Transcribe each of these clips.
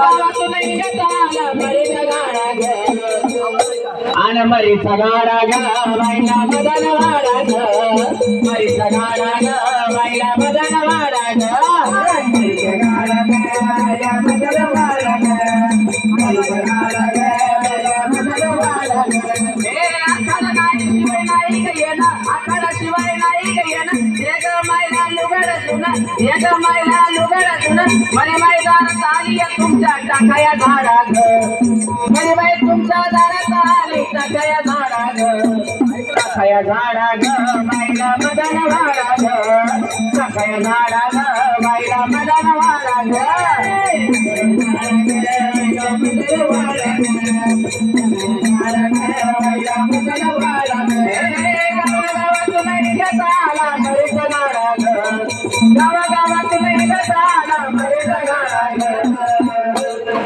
ए गावागावातून येण्यात आला मरीचा गाडा ग. आन मरीचा गाडा ग बाईला मदन वाडा ग मरीचा गाडा ग बाईला मदन वाडा ग मरीचा गाडा ग बाईला मदन वाडा ग मरीचा गाडा ग बाईला मदन वाडा ग ए आखाडा नाही शिवाय नाही ग येणं मायला लुगड सुना मने मायदा आली आहे तुमच्या टाकाया झाडा ग मने बाई तुमच्या दारात आली टाकाया झाडा ग टाकाया झाडा ग मायला मदन वाडा ग टाकाया झाडा ग मायला मदन वाडा ग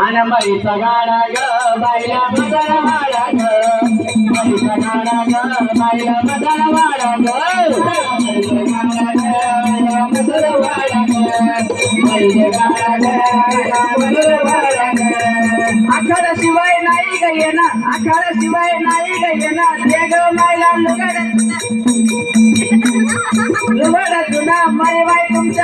मरीचा गाडा ग बाईला वाडा ग. गाडा ग बाईला वाडा ग. ग. बाईला गाडा ग वाडा ग. आखाडा शिवाय नाही ग येणं आखाडा शिवाय नाही ग येणं. ते ग मायला जुना मायवा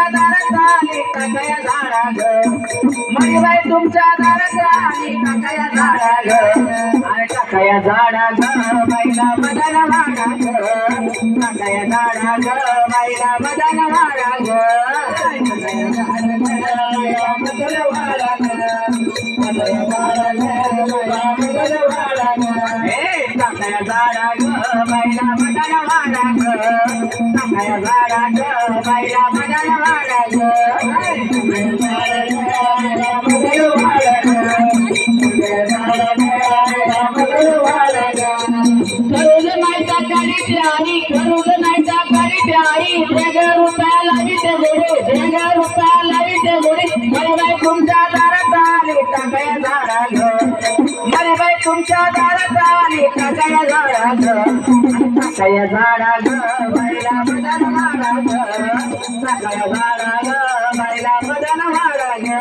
तुमच्या दारात आली टाकाया झाडा ग मरीबाई तुमच्या दारात आली टाकाया झाडा ग अरे टाकाया झाडा ग बाईला बदल वाडा ग टाकाया झाडा ग बाईला बदल वाडा ग टाकाया झाडा ग बाईला मदन वाडा टाकाया झाडा ग बाईला रुपया लावी ते गोडी रुपया लाविते तुमच्या दारात आली झाडा मरे बाई तुमच्या दारात आली टाकाया झाडा ग टाकाया झाडा बाईला मदन वाडा ग टाकाया झाडा बाईला मदन वाडा ग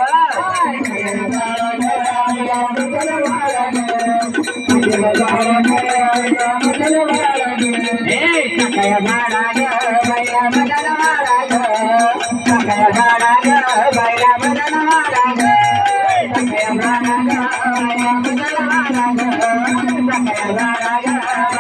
झाडा बाईला मदन टाकाया झाडा